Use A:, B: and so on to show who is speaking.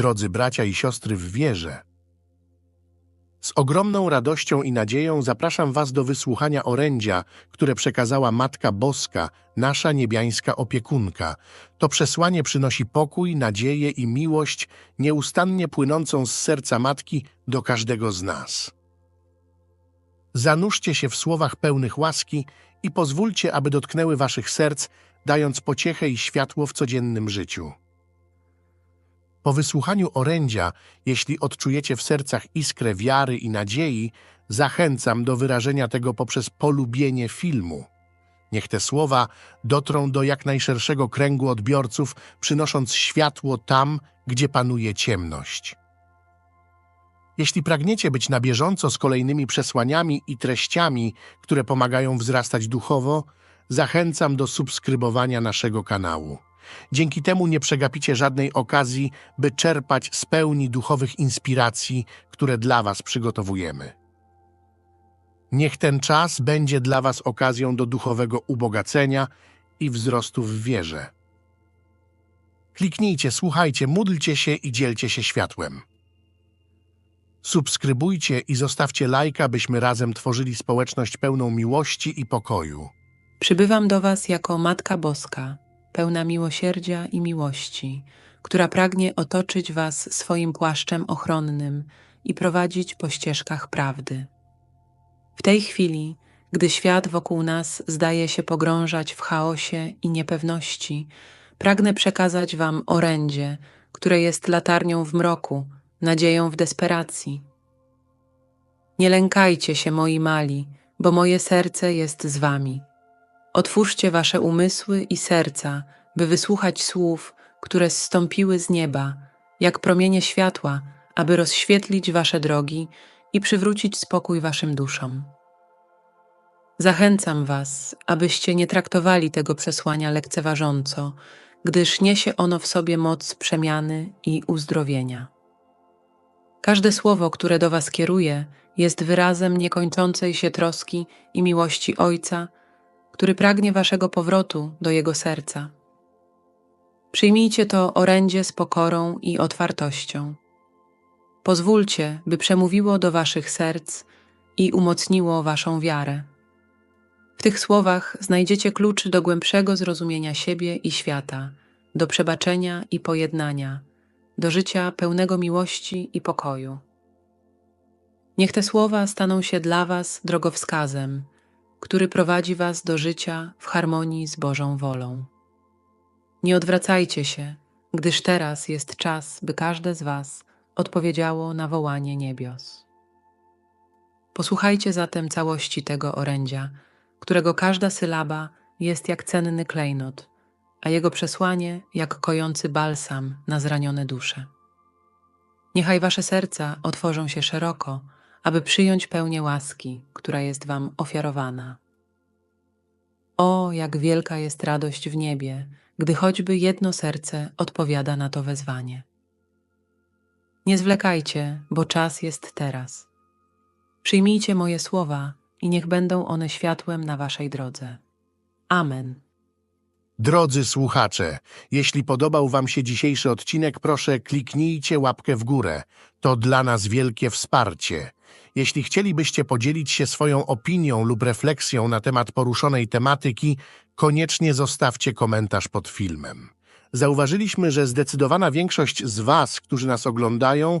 A: Drodzy bracia i siostry w wierze, z ogromną radością i nadzieją zapraszam Was do wysłuchania orędzia, które przekazała Matka Boska, nasza niebiańska opiekunka. To przesłanie przynosi pokój, nadzieję i miłość nieustannie płynącą z serca Matki do każdego z nas. Zanurzcie się w słowach pełnych łaski i pozwólcie, aby dotknęły Waszych serc, dając pociechę i światło w codziennym życiu. Po wysłuchaniu orędzia, jeśli odczujecie w sercach iskrę wiary i nadziei, zachęcam do wyrażenia tego poprzez polubienie filmu. Niech te słowa dotrą do jak najszerszego kręgu odbiorców, przynosząc światło tam, gdzie panuje ciemność. Jeśli pragniecie być na bieżąco z kolejnymi przesłaniami i treściami, które pomagają wzrastać duchowo, zachęcam do subskrybowania naszego kanału. Dzięki temu nie przegapicie żadnej okazji, by czerpać z pełni duchowych inspiracji, które dla Was przygotowujemy. Niech ten czas będzie dla Was okazją do duchowego ubogacenia i wzrostu w wierze. Kliknijcie, słuchajcie, módlcie się i dzielcie się światłem. Subskrybujcie i zostawcie lajka, byśmy razem tworzyli społeczność pełną miłości i pokoju.
B: Przybywam do Was jako Matka Boska, pełna miłosierdzia i miłości, która pragnie otoczyć Was swoim płaszczem ochronnym i prowadzić po ścieżkach prawdy. W tej chwili, gdy świat wokół nas zdaje się pogrążać w chaosie i niepewności, pragnę przekazać Wam orędzie, które jest latarnią w mroku, nadzieją w desperacji. Nie lękajcie się, moi mali, bo moje serce jest z Wami. Otwórzcie wasze umysły i serca, by wysłuchać słów, które zstąpiły z nieba, jak promienie światła, aby rozświetlić wasze drogi i przywrócić spokój waszym duszom. Zachęcam was, abyście nie traktowali tego przesłania lekceważąco, gdyż niesie ono w sobie moc przemiany i uzdrowienia. Każde słowo, które do was kieruję, jest wyrazem niekończącej się troski i miłości Ojca, który pragnie waszego powrotu do jego serca. Przyjmijcie to orędzie z pokorą i otwartością. Pozwólcie, by przemówiło do waszych serc i umocniło waszą wiarę. W tych słowach znajdziecie klucz do głębszego zrozumienia siebie i świata, do przebaczenia i pojednania, do życia pełnego miłości i pokoju. Niech te słowa staną się dla Was drogowskazem, który prowadzi Was do życia w harmonii z Bożą wolą. Nie odwracajcie się, gdyż teraz jest czas, by każde z Was odpowiedziało na wołanie niebios. Posłuchajcie zatem całości tego orędzia, którego każda sylaba jest jak cenny klejnot, a jego przesłanie jak kojący balsam na zranione dusze. Niechaj Wasze serca otworzą się szeroko, aby przyjąć pełnię łaski, która jest Wam ofiarowana. O, jak wielka jest radość w niebie, gdy choćby jedno serce odpowiada na to wezwanie. Nie zwlekajcie, bo czas jest teraz. Przyjmijcie moje słowa i niech będą one światłem na Waszej drodze. Amen.
A: Drodzy słuchacze, jeśli podobał Wam się dzisiejszy odcinek, proszę kliknijcie łapkę w górę. To dla nas wielkie wsparcie. Jeśli chcielibyście podzielić się swoją opinią lub refleksją na temat poruszonej tematyki, koniecznie zostawcie komentarz pod filmem. Zauważyliśmy, że zdecydowana większość z Was, którzy nas oglądają,